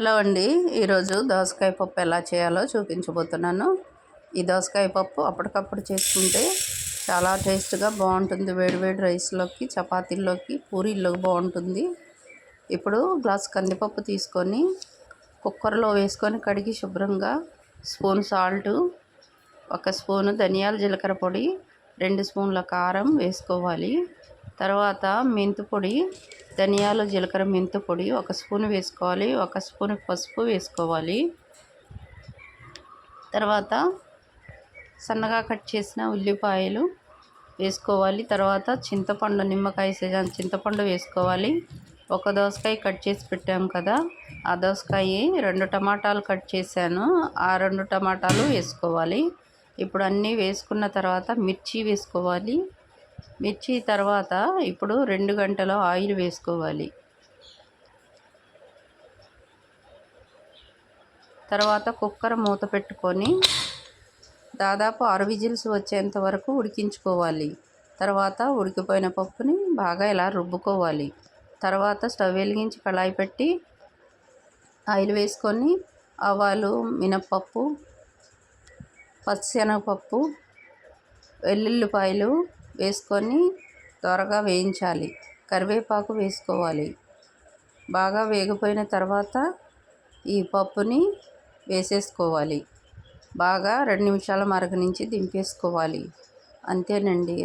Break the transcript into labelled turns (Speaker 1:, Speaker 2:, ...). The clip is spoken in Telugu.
Speaker 1: హలో అండి. ఈరోజు దోసకాయ పప్పు ఎలా చేయాలో చూపించబోతున్నాను. ఈ దోసకాయ పప్పు అప్పటికప్పుడు చేసుకుంటే చాలా టేస్ట్గా బాగుంటుంది. వేడివేడి రైస్లోకి చపాతీల్లోకి పూరీల్లోకి బాగుంటుంది. ఇప్పుడు గ్లాస్ కందిపప్పు తీసుకొని కుక్కర్లో వేసుకొని కడిగి శుభ్రంగా స్పూన్ సాల్టు ఒక స్పూను ధనియాల జీలకర్ర పొడి రెండు స్పూన్ల కారం వేసుకోవాలి. తర్వాత మెంతు పొడి ధనియాలు జీలకర్ర మెంతు పొడి ఒక స్పూన్ వేసుకోవాలి ఒక స్పూన్ పసుపు వేసుకోవాలి. తర్వాత సన్నగా కట్ చేసిన ఉల్లిపాయలు వేసుకోవాలి. తర్వాత చింతపండు నిమ్మకాయ సీజన్ చింతపండు వేసుకోవాలి. ఒక దోసకాయ కట్ చేసి పెట్టాం కదా ఆ దోసకాయ రెండు టమాటాలు కట్ చేశాను ఆ రెండు టమాటాలు వేసుకోవాలి. ఇప్పుడు అన్నీ వేసుకున్న తర్వాత మిర్చి వేసుకోవాలి. మిర్చి తర్వాత ఇప్పుడు రెండు గంటల ఆయిల్ వేసుకోవాలి. తర్వాత కుక్కర్ మూత పెట్టుకొని దాదాపు ఆరు విజిల్స్ వచ్చేంత వరకు ఉడికించుకోవాలి. తర్వాత ఉడికిపోయిన పప్పుని బాగా ఇలా రుబ్బుకోవాలి. తర్వాత స్టవ్ వెలిగించి కళాయి పెట్టి ఆయిల్ వేసుకొని ఆవాలు మినప్పప్పు పచ్చనగపప్పు వెల్లుల్లిపాయలు వేసుకొని త్వరగా వేయించాలి. కరివేపాకు వేసుకోవాలి. బాగా వేగిపోయిన తర్వాత ఈ పప్పుని వేసేసుకోవాలి. బాగా రెండు నిమిషాల మరగ నుంచి దింపేసుకోవాలి. అంతేనండి.